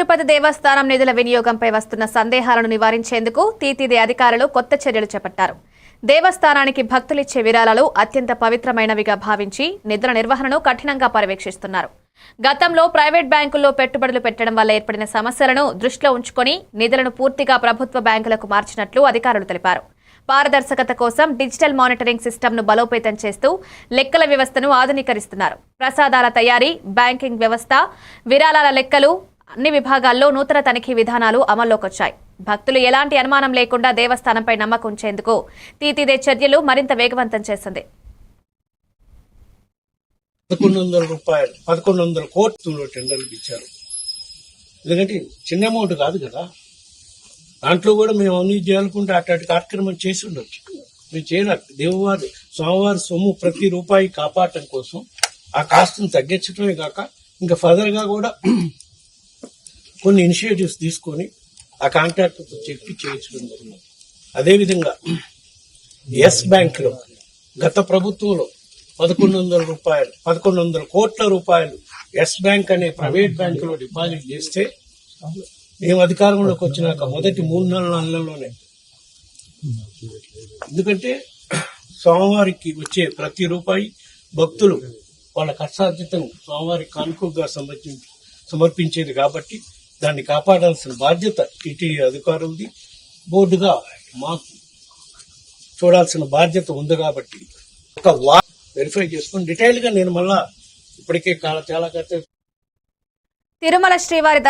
తిరుపతి దేవస్థానం నిధుల వినియోగంపై వస్తున్న సందేహాలను నివారించేందుకు తీతిది అధికారులు కొత్త చర్యలు చేపట్టారు. దేవస్థానానికి భక్తులిచ్చే విరాళాలు అత్యంత పవిత్రమైనవిగా భావించి నిధుల నిర్వహణను కఠినంగా పర్యవేక్షిస్తున్నారు. గతంలో ప్రైవేట్ బ్యాంకుల్లో పెట్టుబడులు పెట్టడం వల్ల ఏర్పడిన సమస్యలను దృష్టిలో ఉంచుకొని నిధులను పూర్తిగా ప్రభుత్వ బ్యాంకులకు మార్చినట్లు అధికారులు తెలిపారు. పారదర్శకత కోసం డిజిటల్ మానిటరింగ్ సిస్టమ్ను బలోపేతం చేస్తూ లెక్కల వ్యవస్థను ఆధునీకరిస్తున్నారు. ప్రసాదాల తయారీ బ్యాంకింగ్ వ్యవస్థ విరాళాల లెక్కలు అన్ని విభాగాల్లో నూతన తనిఖీ విధానాలు అమల్లోకొచ్చాయి. భక్తులు ఎలాంటి అనుమానం లేకుండా దేవస్థానంపై నమ్మకం ఉంచేందుకు తీతిదే చర్యలు మరింత వేగవంతం చేసింది. పదకొండు వందల రూపాయలు పదకొండు వందల కోట్లు టెండర్లు ఇచ్చారు. ఎందుకంటే చిన్న అమౌంట్ కాదు కదా. దాంట్లో కూడా మేము అన్ని చేయాలనుకుంటే అట్లాంటి కార్యక్రమం చేసి ఉండొచ్చు. మేము చేయాలి దేవువారి స్వామివారి సొమ్ము ప్రతి రూపాయి కాపాడటం కోసం ఆ కాస్ట్ని తగ్గించడమే కాక ఇంకా ఫర్దర్గా కూడా కొన్ని ఇనిషియేటివ్స్ తీసుకొని ఆ కాంట్రాక్టర్తో చెప్పి చేయించడం జరిగింది. అదేవిధంగా ఎస్ బ్యాంక్లో గత ప్రభుత్వంలో పదకొండు వందల రూపాయలు పదకొండు వందల కోట్ల రూపాయలు ఎస్ బ్యాంక్ అనే ప్రైవేట్ బ్యాంకులో డిపాజిట్ చేస్తే మేము అధికారంలోకి వచ్చినాక మొదటి మూడు నెలల నెలలోనే ఎందుకంటే స్వామివారికి వచ్చే ప్రతి రూపాయి భక్తులు వాళ్ళ కష్టార్జితం స్వామివారికి కానుకగా సమర్పించేది కాబట్టి దాన్ని కాపాడాల్సిన బాధ్యత టీటీడీ అధికారులది. బోర్డుగా మాకు చూడాల్సిన బాధ్యత ఉంది కాబట్టి ఒక వా వెరిఫై చేసుకుని డీటెయిల్గా నేను మళ్ళా ఇప్పటికే చాలా చాలా తిరుమల శ్రీవారి